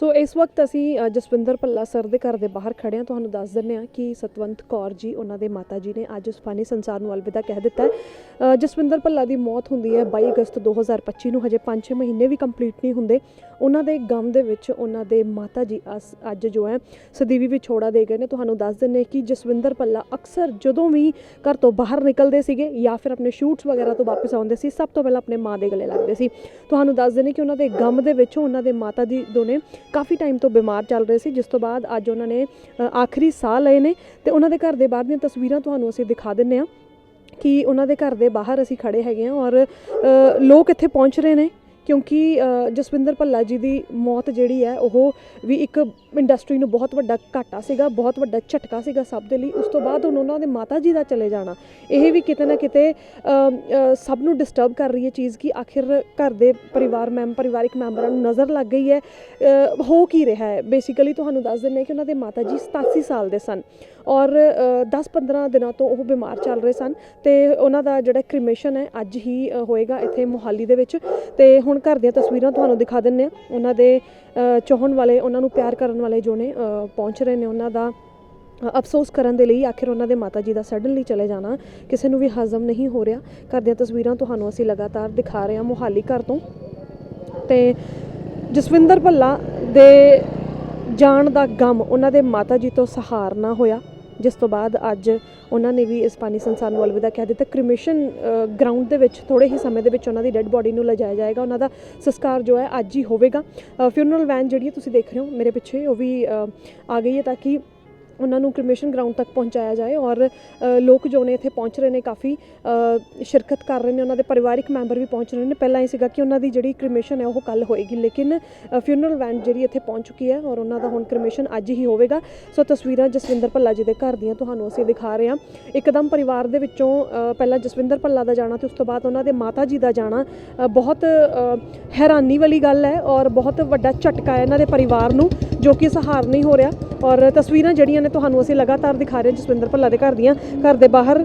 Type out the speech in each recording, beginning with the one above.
ਸੋ ਇਸ ਵਕਤ ਅਸੀਂ ਜਸਵਿੰਦਰ ਭੱਲਾ ਸਰ ਦੇ ਘਰ ਦੇ ਬਾਹਰ ਖੜੇ ਹਾਂ। ਤੁਹਾਨੂੰ ਦੱਸ ਦਿੰਦੇ ਹਾਂ ਕਿ ਸਤਵੰਤ ਕੌਰ ਜੀ, ਉਹਨਾਂ ਦੇ ਮਾਤਾ ਜੀ ਨੇ ਅੱਜ ਉਸ ਫਾਨੀ ਸੰਸਾਰ ਨੂੰ ਅਲਵਿਦਾ ਕਹਿ ਦਿੱਤਾ ਜਸਵਿੰਦਰ ਭੱਲਾ ਦੀ ਮੌਤ ਹੁੰਦੀ ਹੈ 22 ਅਗਸਤ 2025 ਨੂੰ। ਹਜੇ 5-6 ਮਹੀਨੇ ਵੀ ਕੰਪਲੀਟ ਨਹੀਂ ਹੁੰਦੇ। ਉਹਨਾਂ ਦੇ ਗਮ ਦੇ ਵਿੱਚ ਉਹਨਾਂ ਦੇ ਮਾਤਾ ਜੀ ਅਸ- ਅੱਜ ਜੋ ਹੈ, ਸਦੀਵੀ ਵਿਛੋੜਾ ਦੇ ਗਏ ਨੇ। ਤੁਹਾਨੂੰ ਦੱਸ ਦਿੰਦੇ ਕਿ ਜਸਵਿੰਦਰ ਭੱਲਾ ਅਕਸਰ ਜਦੋਂ ਵੀ ਘਰ ਤੋਂ ਬਾਹਰ ਨਿਕਲਦੇ ਸੀਗੇ ਜਾਂ ਫਿਰ ਆਪਣੇ ਸ਼ੂਟਸ ਵਗੈਰਾ ਤੋਂ ਵਾਪਸ ਆਉਂਦੇ ਸੀ, ਸਭ ਤੋਂ ਪਹਿਲਾਂ ਆਪਣੇ ਮਾਂ ਦੇ ਗਲੇ ਲੱਗਦੇ ਸੀ। ਤੁਹਾਨੂੰ ਦੱਸ ਦਿੰਦੇ ਕਿ ਉਹਨਾਂ ਦੇ ਗਮ ਦੇ ਵਿੱਚ ਉਹਨਾਂ ਦੇ ਮਾਤਾ ਜੀ ਦੋਨੇ ਕਾਫੀ ਟਾਈਮ ਤੋਂ ਬਿਮਾਰ ਚੱਲ ਰਹੇ ਸੀ, ਜਿਸ ਤੋਂ ਬਾਅਦ ਅੱਜ ਉਹਨਾਂ ਨੇ ਆਖਰੀ ਸਾਹ ਲਏ ਨੇ ਤੇ ਉਹਨਾਂ ਦੇ ਘਰ ਦੇ ਬਾਹਰ ਦੀਆਂ ਤਸਵੀਰਾਂ ਤੁਹਾਨੂੰ ਅਸੀਂ ਦਿਖਾ ਦਿੰਨੇ ਆ ਕਿ ਉਹਨਾਂ ਦੇ ਘਰ ਦੇ ਬਾਹਰ ਅਸੀਂ ਖੜੇ ਹੈਗੇ ਆ ਔਰ ਲੋਕ ਇੱਥੇ ਪਹੁੰਚ ਰਹੇ ਨੇ। ਕਿਉਂਕਿ ਜਸਵਿੰਦਰ ਭੱਲਾ ਜੀ ਦੀ ਮੌਤ ਜਿਹੜੀ ਹੈ, ਉਹ ਵੀ ਇੱਕ ਇੰਡਸਟਰੀ ਨੂੰ ਬਹੁਤ ਵੱਡਾ ਘਾਟਾ ਸੀਗਾ, ਬਹੁਤ ਵੱਡਾ ਝਟਕਾ ਸੀਗਾ ਸਭ ਦੇ ਲਈ। ਉਸ ਤੋਂ ਬਾਅਦ ਹੁਣ ਉਹਨਾਂ ਦੇ ਮਾਤਾ ਜੀ ਦਾ ਚਲੇ ਜਾਣਾ। ਇਹ ਵੀ ਕਿਤੇ ਨਾ ਕਿਤੇ ਸਭ ਨੂੰ ਡਿਸਟਰਬ ਕਰ ਰਹੀ ਹੈ ਚੀਜ਼ ਕਿ ਆਖਿਰ ਘਰ ਦੇ ਪਰਿਵਾਰ ਮੈਂਬਰ ਪਰਿਵਾਰਿਕ ਮੈਂਬਰਾਂ ਨੂੰ ਨਜ਼ਰ ਲੱਗ ਗਈ ਹੈ। ਹੋ ਕੀ ਰਿਹਾ ਹੈ? ਬੇਸਿਕਲੀ ਤੁਹਾਨੂੰ ਦੱਸ ਦਿੰਦੇ ਹਾਂ ਕਿ ਉਹਨਾਂ ਦੇ ਮਾਤਾ ਜੀ 87 ਸਾਲ ਦੇ ਸਨ। ਔਰ 10-15 ਦਿਨਾਂ ਤੋਂ ਉਹ ਬਿਮਾਰ ਚੱਲ ਰਹੇ ਸਨ। ਤੇ ਉਹਨਾਂ ਦਾ ਜਿਹੜਾ ਕ੍ਰੀਮੇਸ਼ਨ ਹੈ, ਅੱਜ ਹੀ ਹੋਏਗਾ ਇੱਥੇ ਮੁਹਾਲੀ ਦੇ ਵਿੱਚ। ਤੇ ਹੁਣ ਘਰ ਦੀਆਂ ਤਸਵੀਰਾਂ ਤੁਹਾਨੂੰ ਦਿਖਾ ਦਿੰਨੇ ਆ ਉਹਨਾਂ ਦੇ ਅ, ਚਾਹਣ ਵਾਲੇ ਉਹਨਾਂ ਨੂੰ ਪਿਆਰ ਕਰਨ ਵਾਲੇ ਜੋ ਨੇ ਪਹੁੰਚ ਰਹੇ ਨੇ ਉਹਨਾਂ ਦਾ ਅਫਸੋਸ ਕਰਨ ਦੇ ਲਈ ਆਖਿਰ ਉਹਨਾਂ ਦੇ ਮਾਤਾ ਜੀ ਦਾ ਸਡਨਲੀ ਚਲੇ ਜਾਣਾ ਕਿਸੇ ਨੂੰ ਵੀ ਹਜ਼ਮ ਨਹੀਂ ਹੋ ਰਿਹਾ। ਘਰ ਦੀਆਂ ਤਸਵੀਰਾਂ ਤੁਹਾਨੂੰ ਅਸੀਂ ਲਗਾਤਾਰ ਦਿਖਾ ਰਹੇ ਹਾਂ ਮੋਹਾਲੀ ਘਰ ਤੋਂ। ਤੇ ਜਸਵਿੰਦਰ ਭੱਲਾ ਦੇ ਜਾਣ ਦਾ ਗਮ ਉਹਨਾਂ ਦੇ ਮਾਤਾ ਜੀ ਤੋਂ ਸਹਾਰਨਾ ਹੋਇਆ ਜਿਸ ਤੋਂ ਬਾਅਦ ਅੱਜ ਉਹਨਾਂ ਨੇ ਵੀ ਇਸ ਪਾਣੀ ਸੰਸਾਰ ਨੂੰ ਅਲਵਿਦਾ ਕਹਿ ਦਿੱਤਾ। ਕ੍ਰਿਮੇਸ਼ਨ ਗਰਾਊਂਡ ਦੇ ਵਿੱਚ ਥੋੜੇ ਹੀ ਸਮੇਂ ਦੇ ਵਿੱਚ ਉਹਨਾਂ ਦੀ ਡੈੱਡ ਬੋਡੀ ਨੂੰ ਲਿਜਾਇਆ ਜਾਏਗਾ। ਉਹਨਾਂ ਦਾ ਸੰਸਕਾਰ ਜੋ ਹੈ ਅੱਜ ਹੀ ਹੋਵੇਗਾ। ਫਿਊਨਰਲ ਵੈਨ ਜਿਹੜੀ ਹੈ ਤੁਸੀਂ ਦੇਖ ਰਹੇ ਹੋ ਮੇਰੇ ਪਿੱਛੇ, ਉਹ ਵੀ ਆ ਗਈ ਹੈ ਤਾਂ ਕਿ ਉਹਨਾਂ ਨੂੰ ਕ੍ਰਿਮੇਸ਼ਨ ਗਰਾਊਂਡ ਤੱਕ ਪਹੁੰਚਾਇਆ ਜਾਏ ਔਰ ਲੋਕ ਜੋ ਨੇ ਇੱਥੇ ਪਹੁੰਚ ਰਹੇ ਨੇ ਕਾਫੀ ਸ਼ਿਰਕਤ ਕਰ ਰਹੇ ਨੇ, ਉਹਨਾਂ ਦੇ ਪਰਿਵਾਰਿਕ ਮੈਂਬਰ ਵੀ ਪਹੁੰਚ ਰਹੇ ਨੇ। ਪਹਿਲਾਂ ਇਹ ਸੀਗਾ ਕਿ ਉਹਨਾਂ ਦੀ ਜਿਹੜੀ ਕ੍ਰਿਮੇਸ਼ਨ ਹੈ ਉਹ ਕੱਲ ਹੋਏਗੀ, ਲੇਕਿਨ ਫਿਊਨਰਲ ਵੈਨ ਜਿਹੜੀ ਇੱਥੇ ਪਹੁੰਚ ਚੁੱਕੀ ਹੈ ਔਰ ਉਹਨਾਂ ਦਾ ਹੁਣ ਕ੍ਰਿਮੇਸ਼ਨ ਅੱਜ ਹੀ ਹੋਵੇਗਾ। ਸੋ ਤਸਵੀਰਾਂ ਜਸਵਿੰਦਰ ਭੱਲਾ ਜੀ ਦੇ ਘਰ ਦੀਆਂ ਤੁਹਾਨੂੰ ਅਸੀਂ ਦਿਖਾ ਰਹੇ ਹਾਂ। ਇੱਕਦਮ ਪਰਿਵਾਰ ਦੇ ਵਿੱਚੋਂ ਪਹਿਲਾਂ ਜਸਵਿੰਦਰ ਭੱਲਾ ਦਾ ਜਾਣਾ ਤੇ ਉਸ ਤੋਂ ਬਾਅਦ ਉਹਨਾਂ ਦੇ ਮਾਤਾ ਜੀ ਦਾ ਜਾਣਾ ਬਹੁਤ ਹੈਰਾਨੀ ਵਾਲੀ ਗੱਲ ਹੈ ਔਰ ਬਹੁਤ ਵੱਡਾ ਝਟਕਾ ਹੈ ਇਹਨਾਂ ਦੇ ਪਰਿਵਾਰ ਨੂੰ। ਜੋ ਕਿ ਸਹਾਰ ਨਹੀਂ ਹੋ ਰਿਹਾ। ਔਰ ਤਸਵੀਰਾਂ ਜਿਹੜੀਆਂ ਨੇ ਤੁਹਾਨੂੰ ਅਸੀਂ ਲਗਾਤਾਰ ਦਿਖਾ ਰਹੇ ਜਸਵਿੰਦਰ ਭੱਲਾ ਦੇ ਘਰ ਦੀਆਂ। ਘਰ ਦੇ ਬਾਹਰ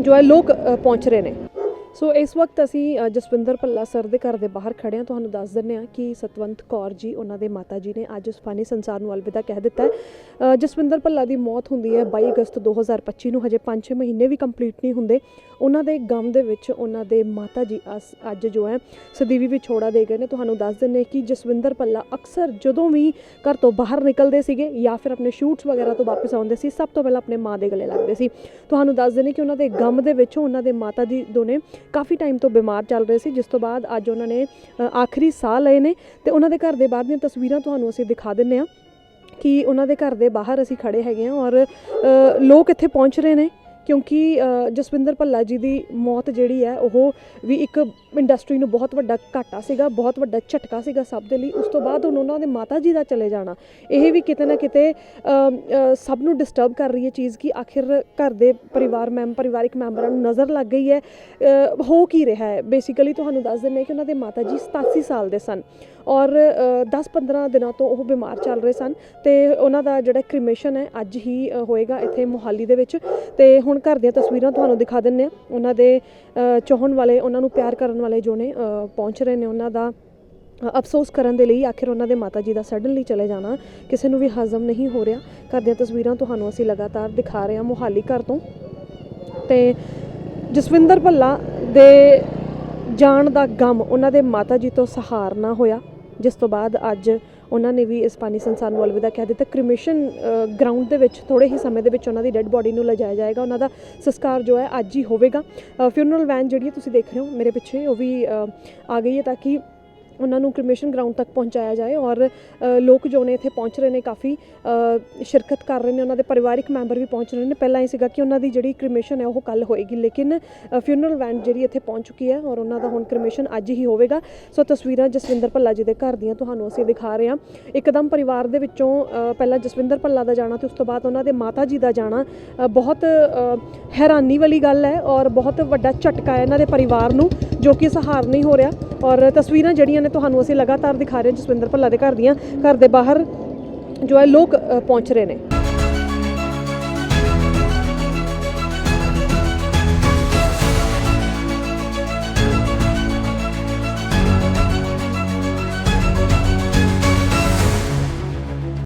ਜੋ ਹੈ ਲੋਕ ਪਹੁੰਚ ਰਹੇ ਨੇ। ਸੋ ਇਸ ਵਕਤ ਅਸੀਂ ਜਸਵਿੰਦਰ ਭੱਲਾ ਸਰ ਦੇ ਘਰ ਦੇ ਬਾਹਰ ਖੜੇ ਹਾਂ। ਤੁਹਾਨੂੰ ਦੱਸ ਦਿੰਦੇ ਹਾਂ ਕਿ ਸਤਵੰਤ ਕੌਰ ਜੀ, ਉਹਨਾਂ ਦੇ ਮਾਤਾ ਜੀ ਨੇ ਅੱਜ ਉਸ ਫਾਨੀ ਸੰਸਾਰ ਨੂੰ ਅਲਵਿਦਾ ਕਹਿ ਦਿੱਤਾ ਜਸਵਿੰਦਰ ਭੱਲਾ ਦੀ ਮੌਤ ਹੁੰਦੀ ਹੈ 22 ਅਗਸਤ 2025 ਨੂੰ। ਹਜੇ 5-6 ਮਹੀਨੇ ਵੀ ਕੰਪਲੀਟ ਨਹੀਂ ਹੁੰਦੇ। ਉਹਨਾਂ ਦੇ ਗਮ ਦੇ ਵਿੱਚ ਉਹਨਾਂ ਦੇ ਮਾਤਾ ਜੀ ਅਸ- ਅੱਜ ਜੋ ਹੈ, ਸਦੀਵੀ ਵਿਛੋੜਾ ਦੇ ਗਏ ਨੇ। ਤੁਹਾਨੂੰ ਦੱਸ ਦਿੰਦੇ ਕਿ ਜਸਵਿੰਦਰ ਭੱਲਾ ਅਕਸਰ ਜਦੋਂ ਵੀ ਘਰ ਤੋਂ ਬਾਹਰ ਨਿਕਲਦੇ ਸੀਗੇ ਜਾਂ ਫਿਰ ਆਪਣੇ ਸ਼ੂਟਸ ਵਗੈਰਾ ਤੋਂ ਵਾਪਸ ਆਉਂਦੇ ਸੀ, ਸਭ ਤੋਂ ਪਹਿਲਾਂ ਆਪਣੇ ਮਾਂ ਦੇ ਗਲੇ ਲੱਗਦੇ ਸੀ। ਤੁਹਾਨੂੰ ਦੱਸ ਦਿੰਦੇ ਕਿ ਉਹਨਾਂ ਦੇ ਗਮ ਦੇ ਵਿੱਚ ਉਹਨਾਂ ਦੇ ਮਾਤਾ ਜੀ ਦੋਨੇ ਕਾਫੀ ਟਾਈਮ ਤੋਂ ਬਿਮਾਰ ਚੱਲ ਰਹੇ ਸੀ, ਜਿਸ ਤੋਂ ਬਾਅਦ ਅੱਜ ਉਹਨਾਂ ਨੇ ਆਖਰੀ ਸਾਹ ਲਏ ਨੇ ਤੇ ਉਹਨਾਂ ਦੇ ਘਰ ਦੇ ਬਾਹਰ ਦੀਆਂ ਤਸਵੀਰਾਂ ਤੁਹਾਨੂੰ ਅਸੀਂ ਦਿਖਾ ਦਿੰਨੇ ਆ ਕਿ ਉਹਨਾਂ ਦੇ ਘਰ ਦੇ ਬਾਹਰ ਅਸੀਂ ਖੜੇ ਹੈਗੇ ਆ ਔਰ ਲੋਕ ਇੱਥੇ ਪਹੁੰਚ ਰਹੇ ਨੇ। ਕਿਉਂਕਿ ਜਸਵਿੰਦਰ ਭੱਲਾ ਜੀ ਦੀ ਮੌਤ ਜਿਹੜੀ ਹੈ, ਉਹ ਵੀ ਇੱਕ ਇੰਡਸਟਰੀ ਨੂੰ ਬਹੁਤ ਵੱਡਾ ਘਾਟਾ ਸੀਗਾ, ਬਹੁਤ ਵੱਡਾ ਝਟਕਾ ਸੀਗਾ ਸਭ ਦੇ ਲਈ। ਉਸ ਤੋਂ ਬਾਅਦ ਹੁਣ ਉਹਨਾਂ ਦੇ ਮਾਤਾ ਜੀ ਦਾ ਚਲੇ ਜਾਣਾ। ਇਹ ਵੀ ਕਿਤੇ ਨਾ ਕਿਤੇ ਸਭ ਨੂੰ ਡਿਸਟਰਬ ਕਰ ਰਹੀ ਹੈ ਚੀਜ਼ ਕਿ ਆਖਿਰ ਘਰ ਦੇ ਪਰਿਵਾਰ ਮੈਂਬਰ ਪਰਿਵਾਰਿਕ ਮੈਂਬਰਾਂ ਨੂੰ ਨਜ਼ਰ ਲੱਗ ਗਈ ਹੈ। ਹੋ ਕੀ ਰਿਹਾ ਹੈ? ਬੇਸਿਕਲੀ ਤੁਹਾਨੂੰ ਦੱਸ ਦਿੰਦੇ ਹਾਂ ਕਿ ਉਹਨਾਂ ਦੇ ਮਾਤਾ ਜੀ 87 ਸਾਲ ਦੇ ਸਨ। ਔਰ 10-15 ਦਿਨਾਂ ਤੋਂ ਉਹ ਬਿਮਾਰ ਚੱਲ ਰਹੇ ਸਨ। ਤੇ ਉਹਨਾਂ ਦਾ ਜਿਹੜਾ ਕ੍ਰੀਮੇਸ਼ਨ ਹੈ, ਅੱਜ ਹੀ ਹੋਏਗਾ ਇੱਥੇ ਮੋਹਾਲੀ ਦੇ ਵਿੱਚ। ਤੇ ਹੁਣ ਘਰ ਦੀਆਂ ਤਸਵੀਰਾਂ ਤੁਹਾਨੂੰ ਦਿਖਾ ਦਿੰਨੇ ਆ ਉਹਨਾਂ ਦੇ ਅ, ਚਾਹਣ ਵਾਲੇ ਉਹਨਾਂ ਨੂੰ ਪਿਆਰ ਕਰਨ ਵਾਲੇ ਜੋ ਨੇ ਪਹੁੰਚ ਰਹੇ ਨੇ ਉਹਨਾਂ ਦਾ। ਅਫਸੋਸ ਕਰਨ ਦੇ ਲਈ ਆਖਿਰ ਉਹਨਾਂ ਦੇ ਮਾਤਾ ਜੀ ਦਾ ਸਡਨਲੀ ਚਲੇ ਜਾਣਾ ਕਿਸੇ ਨੂੰ ਵੀ ਹਜ਼ਮ ਨਹੀਂ ਹੋ ਰਿਹਾ। ਘਰ ਦੀਆਂ ਤਸਵੀਰਾਂ ਤੁਹਾਨੂੰ ਅਸੀਂ ਲਗਾਤਾਰ ਦਿਖਾ ਰਹੇ ਹਾਂ ਮੁਹਾਲੀ ਘਰ ਤੋਂ। ਤੇ ਜਸਵਿੰਦਰ ਭੱਲਾ ਦੇ ਜਾਣ ਦਾ ਗਮ ਉਹਨਾਂ ਦੇ ਮਾਤਾ ਜੀ ਤੋਂ ਸਹਾਰਨਾ ਹੋਇਆ ਜਿਸ ਤੋਂ ਬਾਅਦ ਅੱਜ ਉਹਨਾਂ ਨੇ ਵੀ ਇਸ ਪਾਣੀ ਸੰਸਾਰ ਨੂੰ ਅਲਵਿਦਾ ਕਹਿ ਦਿੱਤਾ ਕ੍ਰਿਮੇਸ਼ਨ ਗਰਾਊਂਡ ਦੇ ਵਿੱਚ ਥੋੜੇ ਹੀ ਸਮੇਂ ਦੇ ਵਿੱਚ ਉਹਨਾਂ ਦੀ ਡੈੱਡ ਬੋਡੀ ਨੂੰ ਲਿਜਾਇਆ ਜਾਏਗਾ, ਉਹਨਾਂ ਦਾ ਸੰਸਕਾਰ ਜੋ ਹੈ ਅੱਜ ਹੀ ਹੋਵੇਗਾ। ਫਿਊਨਰਲ ਵੈਨ ਜਿਹੜੀ ਹੈ ਤੁਸੀਂ ਦੇਖ ਰਹੇ ਹੋ ਮੇਰੇ ਪਿੱਛੇ, ਉਹ ਵੀ ਆ ਗਈ ਹੈ ਤਾਂ ਕਿ ਉਹਨਾਂ ਨੂੰ ਕ੍ਰਿਮੇਸ਼ਨ ਗਰਾਊਂਡ ਤੱਕ ਪਹੁੰਚਾਇਆ ਜਾਏ ਔਰ ਲੋਕ ਜੋ ਨੇ ਇੱਥੇ ਪਹੁੰਚ ਰਹੇ ਨੇ ਕਾਫੀ ਸ਼ਿਰਕਤ ਕਰ ਰਹੇ ਨੇ, ਉਹਨਾਂ ਦੇ ਪਰਿਵਾਰਿਕ ਮੈਂਬਰ ਵੀ ਪਹੁੰਚ ਰਹੇ ਨੇ। ਪਹਿਲਾਂ ਇਹ ਸੀਗਾ ਕਿ ਉਹਨਾਂ ਦੀ ਜਿਹੜੀ ਕ੍ਰਿਮੇਸ਼ਨ ਹੈ ਉਹ ਕੱਲ ਹੋਏਗੀ, ਲੇਕਿਨ ਫਿਊਨਰਲ ਵੈਨ ਜਿਹੜੀ ਇੱਥੇ ਪਹੁੰਚ ਚੁੱਕੀ ਹੈ ਔਰ ਉਹਨਾਂ ਦਾ ਹੁਣ ਕ੍ਰਿਮੇਸ਼ਨ ਅੱਜ ਹੀ ਹੋਵੇਗਾ। ਸੋ ਤਸਵੀਰਾਂ ਜਸਵਿੰਦਰ ਭੱਲਾ ਜੀ ਦੇ ਘਰ ਦੀਆਂ ਤੁਹਾਨੂੰ ਅਸੀਂ ਦਿਖਾ ਰਹੇ ਹਾਂ। ਇੱਕਦਮ ਪਰਿਵਾਰ ਦੇ ਵਿੱਚੋਂ ਪਹਿਲਾਂ ਜਸਵਿੰਦਰ ਭੱਲਾ ਦਾ ਜਾਣਾ ਤੇ ਉਸ ਤੋਂ ਬਾਅਦ ਉਹਨਾਂ ਦੇ ਮਾਤਾ ਜੀ ਦਾ ਜਾਣਾ। ਬਹੁਤ ਹੈਰਾਨੀ ਵਾਲੀ ਗੱਲ ਹੈ ਔਰ ਬਹੁਤ ਵੱਡਾ ਝਟਕਾ ਹੈ ਇਹਨਾਂ ਦੇ ਪਰਿਵਾਰ ਨੂੰ। ਜੋ ਕਿ ਸਹਾਰ ਨਹੀਂ ਹੋ ਰਿਹਾ ਔਰ ਤਸਵੀਰਾਂ ਜਿਹੜੀਆਂ ਨੇ ਤੁਹਾਨੂੰ ਅਸੀਂ ਲਗਾਤਾਰ ਦਿਖਾ ਰਹੇ ਜਸਵਿੰਦਰ ਭੱਲਾ ਦੇ ਘਰ ਦੀਆਂ, ਘਰ ਦੇ ਬਾਹਰ ਜੋ ਹੈ ਲੋਕ ਪਹੁੰਚ ਰਹੇ ਨੇ।